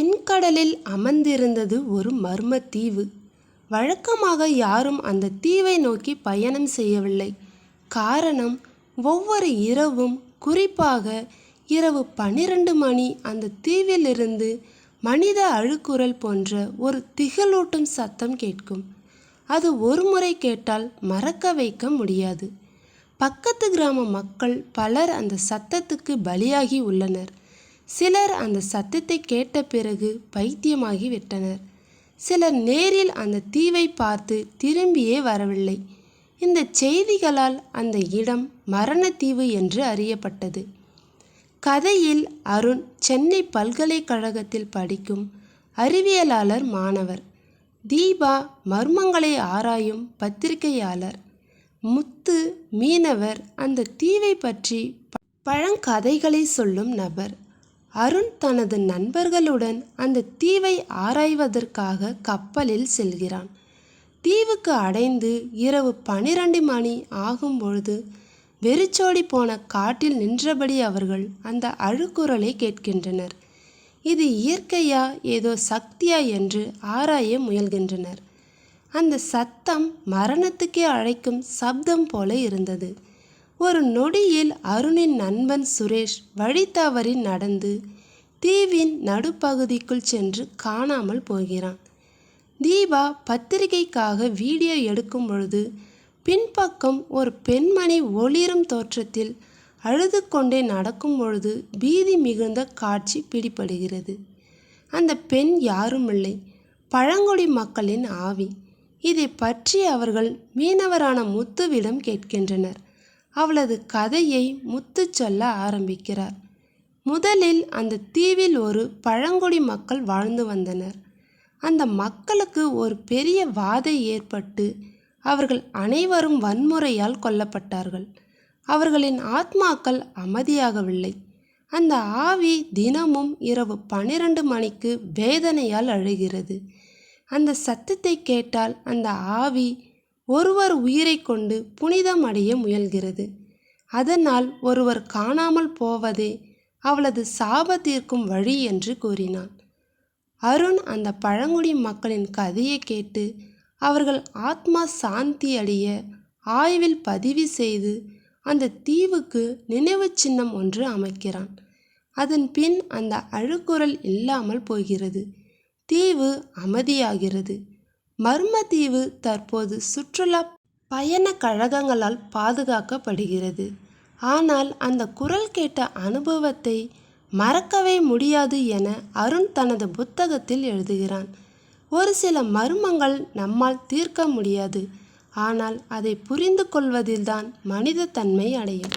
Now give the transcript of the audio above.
தென்கடலில் அமர்ந்திருந்தது ஒரு மர்ம தீவு வழக்கமாக யாரும் அந்த தீவை நோக்கி பயணம் செய்யவில்லை. காரணம் ஒவ்வொரு இரவும் குறிப்பாக இரவு பன்னிரண்டு மணி அந்த தீவிலிருந்து மனித அழுக்குரல் போன்ற ஒரு திகழூட்டும் சத்தம் கேட்கும். அது ஒரு முறை கேட்டால் மறக்க வைக்க முடியாது. பக்கத்து கிராம மக்கள் பலர் அந்த சத்தத்துக்கு பலியாகி உள்ளனர். சிலர் அந்த சத்தத்தை கேட்ட பிறகு பைத்தியமாகி விட்டனர். சிலர் நேரில் அந்த தீவை பார்த்து திரும்பியே வரவில்லை. இந்த செய்திகளால் அந்த இடம் மரணத்தீவு என்று அறியப்பட்டது. கதையில் அருண் சென்னை பல்கலைக்கழகத்தில் படிக்கும் அறிவியலாளர் மாணவர் தீபா மர்மங்களை ஆராயும் பத்திரிகையாளர் முத்து மீனவர் அந்த தீவை பற்றி பழங்கதைகளை சொல்லும் நபர். அருண் தனது நண்பர்களுடன் அந்த தீவை ஆராய்வதற்காக கப்பலில் செல்கிறான். தீவுக்கு அடைந்து இரவு பனிரெண்டு மணி ஆகும் பொழுது வெறிச்சோடி போன காட்டில் நின்றபடி அவர்கள் அந்த அழுக்குரலை கேட்கின்றனர். இது இயற்கையா ஏதோ சக்தியா என்று ஆராய முயல்கின்றனர். அந்த சத்தம் மரணத்துக்கே அழைக்கும் சப்தம் போல இருந்தது. ஒரு நொடியில் அருணின் நண்பன் சுரேஷ் வழி தவறி நடந்து தீவின் நடுப்பகுதிக்குள் சென்று காணாமல் போகிறான். தீபா பத்திரிகைக்காக வீடியோ எடுக்கும் பொழுது பின்பக்கம் ஒரு பெண்மணி ஒளிரும் தோற்றத்தில் அழுது கொண்டே நடக்கும் பொழுது பீதி மிகுந்த காட்சி பிடிபடுகிறது. அந்த பெண் யாருமில்லை. பழங்குடி மக்களின் ஆவி. இதை பற்றி அவர்கள் மீனவரான முத்துவிடம் கேட்கின்றனர். அவளது கதையை முத்து சொல்ல ஆரம்பிக்கிறார். முதலில் அந்த தீவில் ஒரு பழங்குடி மக்கள் வாழ்ந்து வந்தனர். அந்த மக்களுக்கு ஒரு பெரிய வாதை ஏற்பட்டு அவர்கள் அனைவரும் வன்முறையால் கொல்லப்பட்டார்கள். அவர்களின் ஆத்மாக்கள் அமைதியாகவில்லை. அந்த ஆவி தினமும் இரவு பன்னிரண்டு மணிக்கு வேதனையால் அழுகிறது. அந்த சத்தத்தை கேட்டால் அந்த ஆவி ஒருவர் உயிரை கொண்டு புனிதம் அடைய முயல்கிறது. அதனால் ஒருவர் காணாமல் போவதே அவளது சாபத்திற்கும் வழி என்று கூறினான். அருண் அந்த பழங்குடி மக்களின் கதையை கேட்டு அவர்கள் ஆத்மா சாந்தி அடைய ஆய்வில் பதிவு செய்து அந்த தீவுக்கு நினைவுச் சின்னம் ஒன்று அமைக்கிறான். அதன் பின் அந்த அழுக்குரல் இல்லாமல் போகிறது. தீவு அமைதியாகிறது. மர்மதீவு தற்போது சுற்றுலா பயண கழகங்களால் பாதுகாக்கப்படுகிறது. ஆனால் அந்த குரல் கேட்ட அனுபவத்தை மறக்கவே முடியாது என அருண் தனது புத்தகத்தில் எழுதுகிறான். ஒரு சில மர்மங்கள் நம்மால் தீர்க்க முடியாது. ஆனால் அதை புரிந்து கொள்வதில்தான் மனித தன்மை அடையும்.